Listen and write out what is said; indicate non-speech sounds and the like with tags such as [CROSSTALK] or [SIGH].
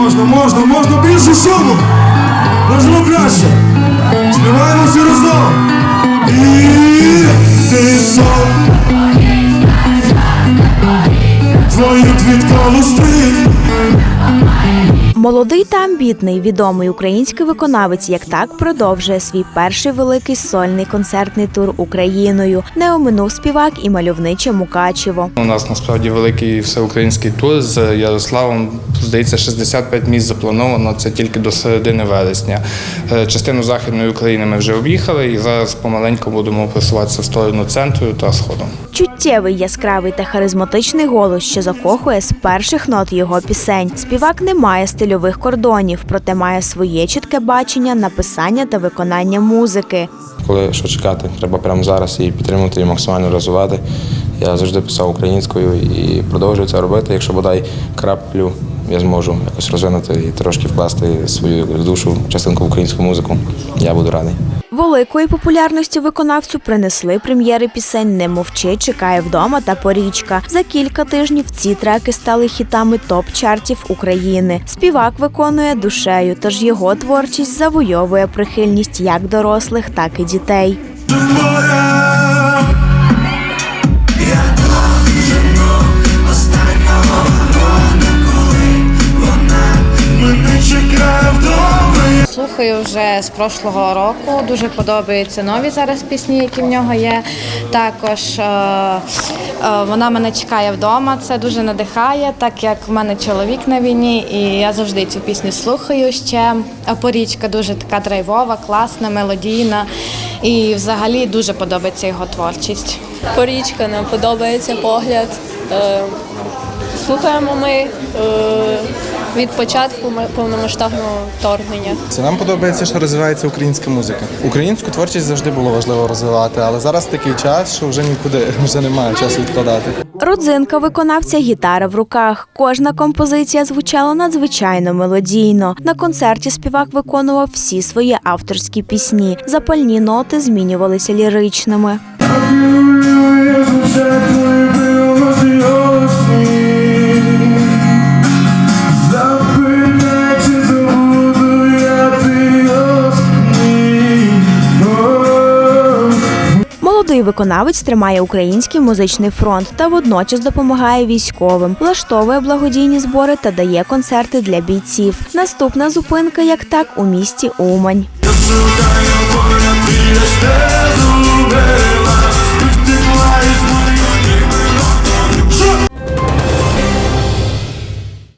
Можна, можна, можна більше шуму. Можна краще. Співаємо всі разом. І ти сон. Твою квітка стрій. Молодий та амбітний, відомий український виконавець як так продовжує свій перший великий сольний концертний тур Україною. Не оминув співак і мальовниче Мукачево. У нас насправді великий всеукраїнський тур з Ярославом. Здається, 65 місць заплановано. Це тільки до середини вересня. Е, Частину західної України ми вже об'їхали, і зараз помаленьку будемо просуватися в сторону центру та сходу. Чуттєвий, яскравий та харизматичний голос, що закохує з перших нот його пісень. Співак не має стильових кордонів, проте має своє чітке бачення написання та виконання музики. Коли що чекати, треба прямо зараз її підтримувати і максимально розвивати. Я завжди писав українською і продовжую це робити. Якщо бодай краплю я зможу якось розвинути і трошки вкласти свою душу, частинку в українську музику, я буду радий. Великої популярності виконавцю принесли прем'єри пісень Не мовчи, чекає вдома та порічка. За кілька тижнів ці треки стали хітами топ-чартів України. Співак виконує душею, тож його творчість завойовує прихильність як дорослих, так і дітей. Слухаю вже з прошлого року. Дуже подобаються нові зараз пісні, які в нього є. Також е, е, вона мене чекає вдома. Це дуже надихає, так як в мене чоловік на війні, і я завжди цю пісню слухаю ще. Порічка дуже така драйвова, класна, мелодійна. І взагалі дуже подобається його творчість. Порічка нам подобається погляд. Е, Слухаємо ми е, від початку повномасштабного вторгнення. Це нам подобається, що розвивається українська музика. Українську творчість завжди було важливо розвивати, але зараз такий час, що вже нікуди [LAUGHS] вже немає часу відкладати. Родзинка виконавця гітара в руках. Кожна композиція звучала надзвичайно мелодійно. На концерті співак виконував всі свої авторські пісні. Запальні ноти змінювалися ліричними. Молодий виконавець тримає український музичний фронт та водночас допомагає військовим, влаштовує благодійні збори та дає концерти для бійців. Наступна зупинка, як так, у місті Умань. Я